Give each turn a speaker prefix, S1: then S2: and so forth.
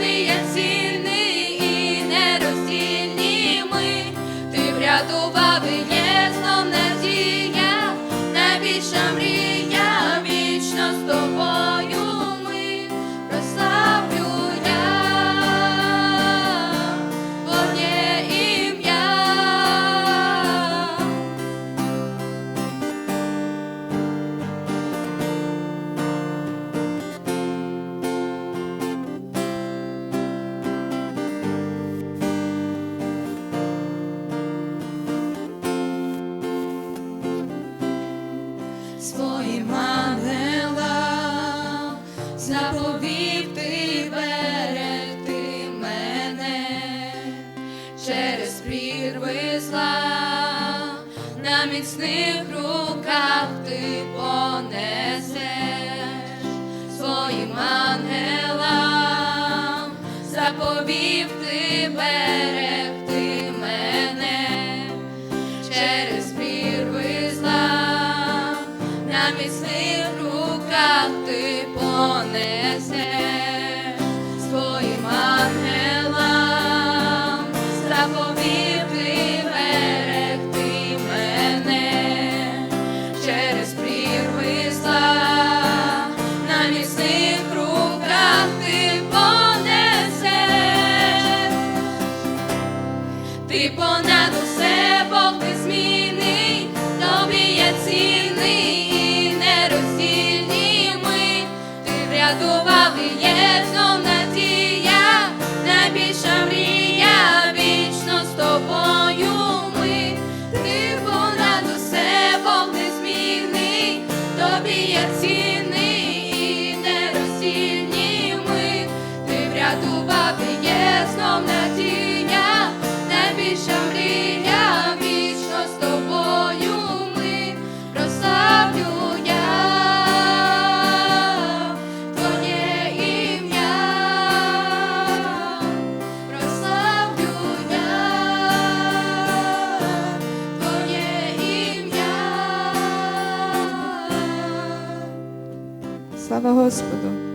S1: sobe em. своїм ангелам. Заповів ти берегти мене через прірви зла на міцних руках ти понесеш своїм ангелам. Заповів ти берегти понесе своїм ангелам, страхові ти берегти мене через прірви на міцних руках ти понесе, ти понад усе Бог. Радували єдно.
S2: Слава Господу!